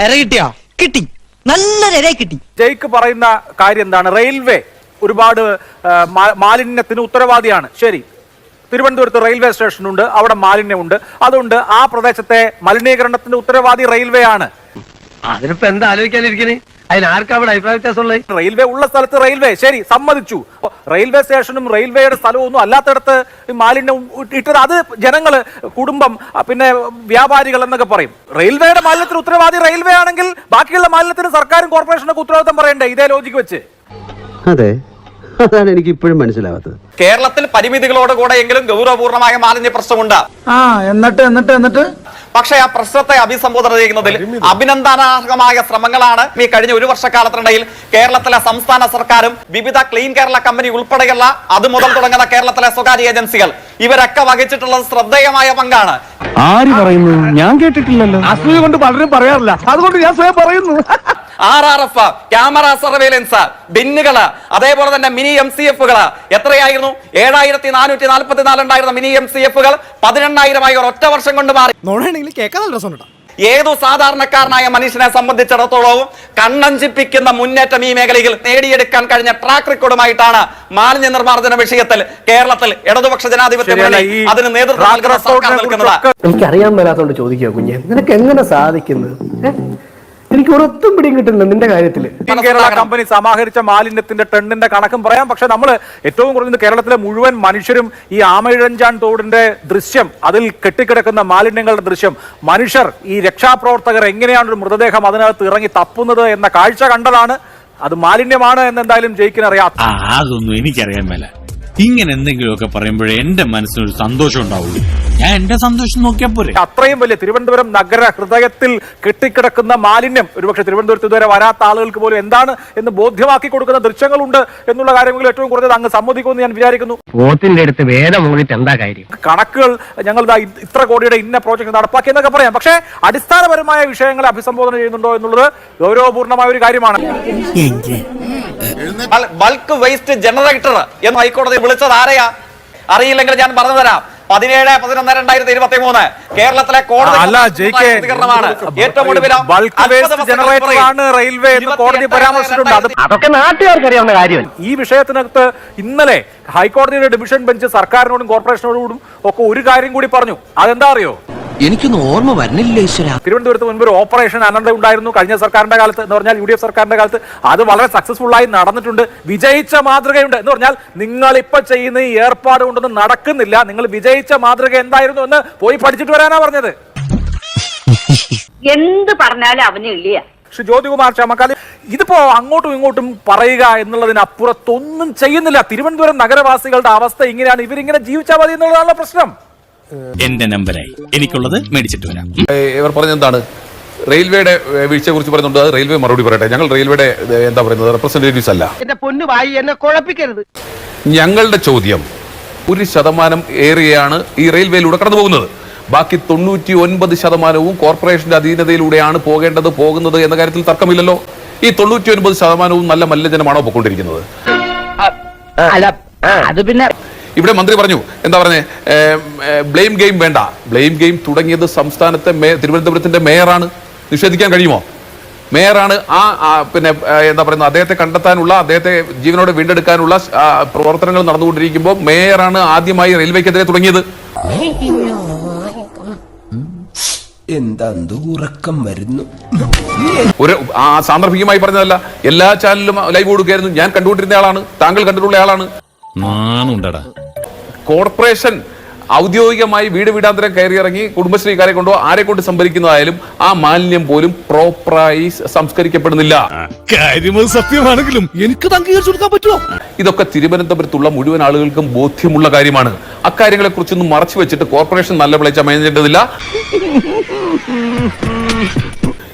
കിട്ടിയോ? കിട്ടി. കിട്ടി. ജയ്ക്ക് പറയുന്ന കാര്യം എന്താണ്? റെയിൽവേ ഒരുപാട് മാലിന്യത്തിന് ഉത്തരവാദിയാണ്. ശരി. തിരുവനന്തപുരത്ത് റെയിൽവേ സ്റ്റേഷൻ ഉണ്ട് അവിടെ മാലിന്യമുണ്ട്. അതുകൊണ്ട് ആ പ്രദേശത്തെ മലിനീകരണത്തിന്റെ ഉത്തരവാദി റെയിൽവേ ആണ് അതിനിപ്പോ എന്താ ആലോചിക്കാനിരിക്കണേ? അതിനാർക്കാ അവിടെ അഭിപ്രായ വ്യത്യാസമുള്ളത്? റെയിൽവേ ഉള്ള സ്ഥലത്ത് റെയിൽവേ. ശരി സമ്മതിച്ചു. റെയിൽവേ സ്റ്റേഷനും റെയിൽവേയുടെ സ്ഥലവും ഒന്നും അല്ലാത്തടത്ത് ഈ മാലിന്യം ഇട്ടത് അത് ജനങ്ങൾ കുടുംബം പിന്നെ വ്യാപാരികൾ എന്നൊക്കെ പറയും. റെയിൽവേയുടെ മാലിന്യത്തിന് ഉത്തരവാദി റെയിൽവേ ആണെങ്കിൽ ബാക്കിയുള്ള മാലിന്യത്തിന് സർക്കാരും കോർപ്പറേഷനൊക്കെ ഉത്തരവാദിത്തം പറയണ്ടേ ഇതേ ലോജിക്ക് വെച്ച്? അതെ. അതാണ് എനിക്ക് ഇപ്പോഴും മനസ്സിലാവാത്തത്. കേരളത്തിൽ പരിമിതികളോട് കൂടെ എങ്കിലും ഗൗരവപൂർണമായ മാലിന്യ പ്രശ്നമുണ്ട് ആ എന്നിട്ട് എന്നിട്ട് എന്നിട്ട്? പക്ഷേ ആ പ്രശ്നത്തെ അഭിസംബോധന ചെയ്യുന്നതിൽ അഭിനന്ദനാർഹമായ ശ്രമങ്ങളാണ് ഈ കഴിഞ്ഞ ഒരു വർഷക്കാലത്തിനിടയിൽ കേരളത്തിലെ സംസ്ഥാന സർക്കാരും വിവിധ ക്ലീൻ കേരള കമ്പനി ഉൾപ്പെടെയുള്ള അത് മുതൽ തുടങ്ങുന്ന കേരളത്തിലെ സ്വകാര്യ ഏജൻസികൾ. ഇവരൊക്കെ വഹിച്ചിട്ടുള്ളത് ശ്രദ്ധേയമായ പങ്കാണ്. ആര് പറയുന്നു? ഞാൻ കേട്ടിട്ടില്ലല്ലോ. അസൂയ കൊണ്ട് പലരും പറയാറില്ല. അതുകൊണ്ട് ഞാൻ സ്വയം പറയുന്നു. R R F camera surveillance ബിന്നുകൾ അതേപോലെ തന്നെ മിനി എം സി എഫുകൾ എത്രയായിരുന്നു? ഏഴായിരത്തി നാനൂറ്റി നാൽപ്പത്തി നാലുണ്ടായിരുന്ന മിനി എം സി എഫുകൾ പതിനെണ്ണായിരമായി ഒരു ഒറ്റ വർഷം കൊണ്ട് മാറി. നോണാണെങ്കിൽ കേൾക്കാൻ നല്ല രസമുണ്ടോ ഏതു സാധാരണക്കാരനായ മനുഷ്യനെ സംബന്ധിച്ചിടത്തോളവും കണ്ണഞ്ചിപ്പിക്കുന്ന മുന്നേറ്റം ഈ മേഖലയിൽ നേടിയെടുക്കാൻ കഴിഞ്ഞ ട്രാക്ക് റെക്കോർഡുമായിട്ടാണ് മാലിന്യ നിർമ്മാർജന വിഷയത്തിൽ കേരളത്തിൽ ഇടതുപക്ഷ ജനാധിപത്യ മുന്നണി അതിന് നേതൃത്വം എനിക്കറിയാൻ മേലാത്തോണ്ട് ചോദിക്കുക കുഞ്ഞെ. നിനക്ക് എങ്ങനെ സാധിക്കുന്നത്? എനിക്ക് ഒരൊത്തും പിടിയും കിട്ടുന്നില്ല നിന്റെ കാര്യത്തിൽ. കേരള കമ്പനി സമാഹരിച്ച മാലിന്യത്തിന്റെ ടണ്ണിന്റെ കണക്കും പറയാം. പക്ഷെ നമ്മൾ ഏറ്റവും കുറഞ്ഞത് കേരളത്തിലെ മുഴുവൻ മനുഷ്യരും ഈ ആമയിഴഞ്ചാൻ തോടിന്റെ ദൃശ്യം അതിൽ കെട്ടിക്കിടക്കുന്ന മാലിന്യങ്ങളുടെ ദൃശ്യം മനുഷ്യർ ഈ രക്ഷാപ്രവർത്തകർ എങ്ങനെയാണ് ഒരു മൃതദേഹം അതിനകത്ത് ഇറങ്ങി തപ്പുന്നത് എന്ന കാഴ്ച കണ്ടതാണ്. അത് മാലിന്യമാണ് എന്ന് എന്തായാലും ജയിക്കിനറിയാം അതൊന്നും എനിക്കറിയാൻ മേല. ഇങ്ങനെ എന്തെങ്കിലുമൊക്കെ പറയുമ്പോഴേ എന്റെ മനസ്സിനൊരു സന്തോഷം ഉണ്ടാവുള്ളൂ. ഞാൻ എന്റെ സന്തോഷം നോക്കിയാൽ പോരെ. അത്രയും വലിയ തിരുവനന്തപുരം നഗര ഹൃദയത്തിൽ കെട്ടിക്കിടക്കുന്ന മാലിന്യം ഒരുപക്ഷെ തിരുവനന്തപുരത്ത് ഇതുവരെ വരാത്ത ആളുകൾക്ക് പോലും എന്താണ് എന്ന് ബോധ്യമാക്കി കൊടുക്കുന്ന ദൃശ്യങ്ങളുണ്ട് എന്നുള്ള കാര്യങ്ങൾ ഏറ്റവും കുറഞ്ഞത് അങ്ങ് സമ്മതിക്കുമെന്ന് ഞാൻ വിചാരിക്കുന്നു. അടുത്ത് വേദം എന്താ കാര്യം? കണക്കുകൾ ഞങ്ങൾ ഇത്ര കോടിയുടെ ഇന്ന പ്രോജക്ട് നടപ്പാക്കി എന്നൊക്കെ പറയാം. പക്ഷേ അടിസ്ഥാനപരമായ വിഷയങ്ങളെ അഭിസംബോധന ചെയ്യുന്നുണ്ടോ എന്നുള്ളത് ഗൗരവപൂർണമായ ഒരു കാര്യമാണ്. ബൾക്ക് വേസ്റ്റ് ജനറേറ്റർ എന്ന് ഹൈക്കോടതി വിളിച്ചത് ആരെയാ? അറിയില്ലെങ്കിൽ ഞാൻ പറഞ്ഞു തരാം. പതിനേഴ് പതിനൊന്ന് രണ്ടായിരത്തി ഇരുപത്തി മൂന്ന് കേരളത്തിലെ കോടതി അല്ല ഏറ്റവും ഒടുവിൽ ബൾക്ക് വേസ്റ്റ് ജനറേറ്റർ ആണ് റെയിൽവേ എന്ന് കോടതി പരാമർശിച്ചിട്ടുണ്ട്. അതൊക്കെ നാട്ടുകാർക്ക് അറിയാവുന്ന കാര്യം ഈ വിഷയത്തിനകത്ത് ഇന്നലെ ഹൈക്കോടതിയുടെ ഡിവിഷൻ ബെഞ്ച് സർക്കാരിനോടും കോർപ്പറേഷനോടും ഒക്കെ ഒരു കാര്യം കൂടി പറഞ്ഞു. അതെന്താ അറിയോ? എനിക്കൊന്നും ഓർമ്മ വരുന്നില്ല ഈശ്വര. തിരുവനന്തപുരത്ത് മുൻപ് ഒരു ഓപ്പറേഷൻ അനന്ത ഉണ്ടായിരുന്നു കഴിഞ്ഞ സർക്കാരിന്റെ കാലത്ത് എന്ന് പറഞ്ഞാൽ യു ഡി എഫ് സർക്കാരിന്റെ കാലത്ത്. അത് വളരെ സക്സസ്ഫുൾ ആയി നടന്നിട്ടുണ്ട്. വിജയിച്ച മാതൃകയുണ്ട് എന്ന് പറഞ്ഞാൽ നിങ്ങൾ ഇപ്പൊ ചെയ്യുന്ന ഈ ഏർപ്പാട് കൊണ്ടൊന്നും നടക്കുന്നില്ല. നിങ്ങൾ വിജയിച്ച മാതൃക എന്തായിരുന്നു എന്ന് പോയി പഠിച്ചിട്ട് വരാനാ പറഞ്ഞത്. എന്ത് പറഞ്ഞാലും അവന് ഇല്ല. ശ്രീ ജ്യോതികുമാർ ചമക്കാലി ഇതിപ്പോ അങ്ങോട്ടും ഇങ്ങോട്ടും പറയുക എന്നുള്ളതിനപ്പുറത്തൊന്നും ചെയ്യുന്നില്ല. തിരുവനന്തപുരം നഗരവാസികളുടെ അവസ്ഥ ഇങ്ങനെയാണ്. ഇവരിങ്ങനെ ജീവിച്ചാൽ മതി എന്നുള്ളതാണല്ലോ പ്രശ്നം. എന്റെ നമ്പറായി എനിക്കുള്ളത് മേടിച്ചിട്ട് വരാം. ഇവർ പറഞ്ഞ എന്താണ്? റെയിൽവേയുടെ വീഴ്ചയെ കുറിച്ച് പറയുന്നുണ്ട്. അത് റെയിൽവേ മറുപടി പറയട്ടെ. ഞങ്ങൾ റെയിൽവേയുടെ എന്താ പറയുന്നത്? റെപ്രസെന്റേറ്റീവ്സ് അല്ല. എന്റെ പൊന്നു വായി എന്നെ കുഴപ്പിക്കരുത്. ഞങ്ങളുടെ ചോദ്യം ഒരു ശതമാനം ഏറിയാണ് ഈ റെയിൽവേയിലൂടെ കടന്നു പോകുന്നത് ബാക്കി തൊണ്ണൂറ്റി ഒൻപത് ശതമാനവും കോർപ്പറേഷന്റെ അധീനതയിലൂടെയാണ് പോകേണ്ടത് പോകുന്നത് എന്ന കാര്യത്തിൽ തർക്കമില്ലല്ലോ. ഈ തൊണ്ണൂറ്റി ഒൻപത് ശതമാനവും നല്ല മല്ലജനമാണോ പോയിക്കൊണ്ടിരിക്കുന്നത്? അത് പിന്നെ ഇവിടെ മന്ത്രി പറഞ്ഞു എന്താ പറഞ്ഞേ ബ്ലെയിം ഗെയിം വേണ്ട. ബ്ലെയിം ഗെയിം തുടങ്ങിയത് സംസ്ഥാനത്തെ മേ- തിരുവനന്തപുരത്തിന്റെ മേയറാണ്. നിഷേധിക്കാൻ കഴിയുമോ? മേയറാണ് ആ പിന്നെ എന്താ പറയുന്നത് അദ്ദേഹത്തെ കണ്ടെത്താനുള്ള അദ്ദേഹത്തെ ജീവനോട് വീണ്ടെടുക്കാനുള്ള പ്രവർത്തനങ്ങൾ നടന്നുകൊണ്ടിരിക്കുമ്പോൾ മേയറാണ് ആദ്യമായി റെയിൽവേക്കെതിരെ തുടങ്ങിയത്. എന്താ ഉറക്കം വരുന്നു? ഒരു ആ സാന്ദർഭികമായി പറഞ്ഞതല്ല എല്ലാ ചാനലിലും ലൈവ് കൊടുക്കുകയായിരുന്നു. ഞാൻ കണ്ടുകൊണ്ടിരുന്ന ആളാണ് താങ്കൾ കണ്ടിട്ടുള്ള ആളാണ്. കോർപ്പറേഷൻ ഔദ്യോഗികമായി വീട് വീടാന്തരം കയറിയിറങ്ങി കുടുംബശ്രീക്കാരെ കൊണ്ടോ ആരെ കൊണ്ട് സംഭരിക്കുന്നതായാലും ആ മാലിന്യം പോലും പ്രോപ്പറായി സംസ്കരിക്കപ്പെടുന്നില്ല. സത്യമാണെങ്കിലും എനിക്ക് അംഗീകരിച്ചു കൊടുക്കാൻ പറ്റുമോ? ഇതൊക്കെ തിരുവനന്തപുരത്തുള്ള മുഴുവൻ ആളുകൾക്കും ബോധ്യമുള്ള കാര്യമാണ്. അക്കാര്യങ്ങളെ കുറിച്ചൊന്നും മറച്ചു വെച്ചിട്ട് കോർപ്പറേഷൻ നല്ല വിളിച്ച മേഞ്ഞേണ്ടതില്ല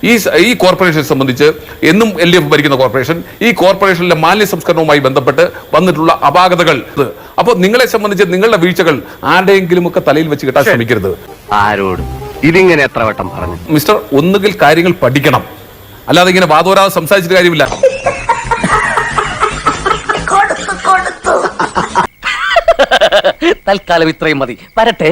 ഈ ഈ കോർപ്പറേഷനെ സംബന്ധിച്ച് എന്നും എൽ ഡി എഫ് ഭരിക്കുന്ന കോർപ്പറേഷൻ ഈ കോർപ്പറേഷനിലെ മാലിന്യ സംസ്കരണവുമായി ബന്ധപ്പെട്ട് വന്നിട്ടുള്ള അപാകതകൾ. അപ്പോൾ നിങ്ങളെ സംബന്ധിച്ച് നിങ്ങളുടെ വീഴ്ചകൾ ആരുടെയെങ്കിലും ഒക്കെ തലയിൽ വെച്ച് കിട്ടാൻ ശ്രമിക്കരുത്. ആരോട്? ഇതിങ്ങനെ എത്ര വട്ടം പറഞ്ഞു? മിസ്റ്റർ ഒന്നുകിൽ കാര്യങ്ങൾ പഠിക്കണം. അല്ലാതെ ഇങ്ങനെ വാദോരാതെ സംസാരിച്ചിട്ട് കാര്യമില്ല. തൽക്കാലം ഇത്രയും മതി. വരട്ടെ.